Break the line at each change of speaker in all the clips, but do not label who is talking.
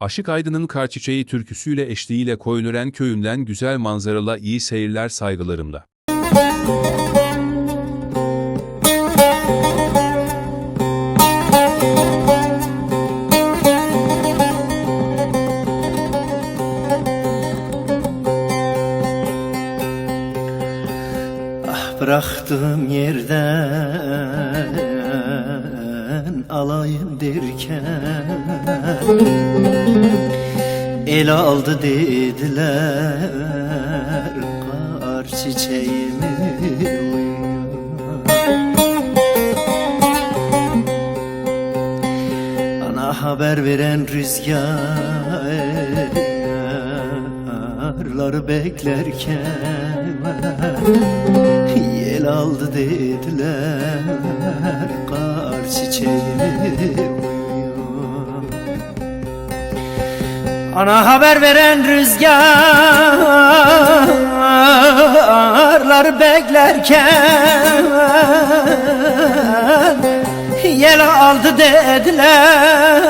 Aşık Aydın'ın Kar Çiçeği türküsüyle eşliğiyle Koyunören köyünden güzel manzaralı iyi seyirler saygılarımla.
Ah bıraktığım yerden alayım derken El aldı dediler. Kar çiçeğimi Ana haber veren rüzgarları beklerken Yel aldı dediler Ana haber veren rüzgarlar beklerken Yel aldı dediler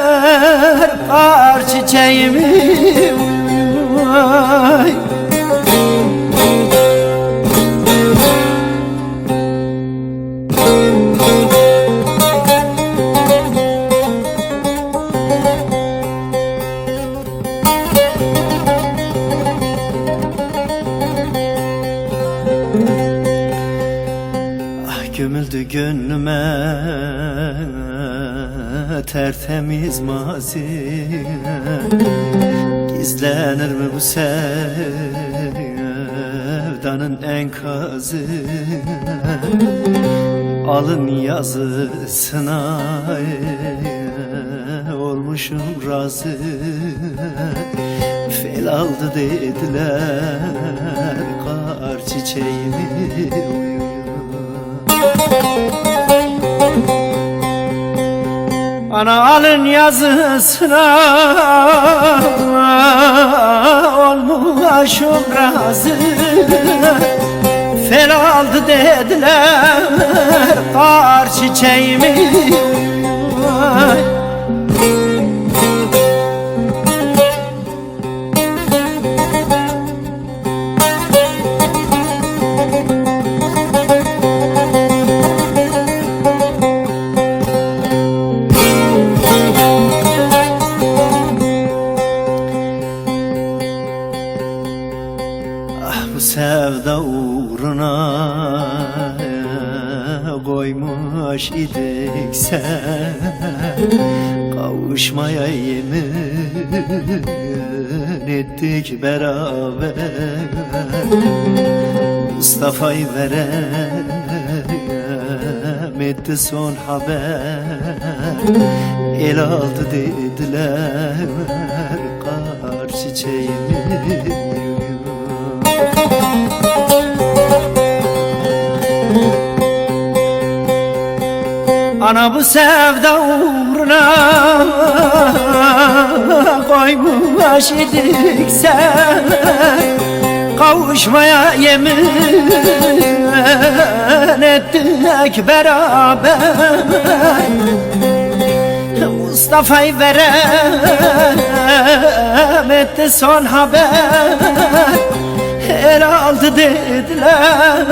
kar çiçeğimi gömüldü gönlüme. Tertemiz mazi. Gizlenir mi bu sevdanın enkazı? Alın yazısına olmuşum razı. Fel aldı dediler kar çiçeğimi uyuyor Ana alın yazısına. Olmuşum razı. Fel aldı dediler sevda uğruna koymuş idik sen. Kavuşmaya yemin ettik beraber. Mustafa'yı verem etti son haber. El aldı dediler kar çiçeğimi Ana bu sevda uğruna koymuş idik sen. Kavuşmaya yemin ettik beraber Mustafa'yı verem etti son haber. El aldı dediler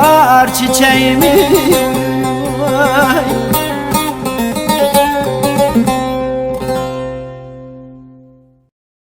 kar çiçeğimi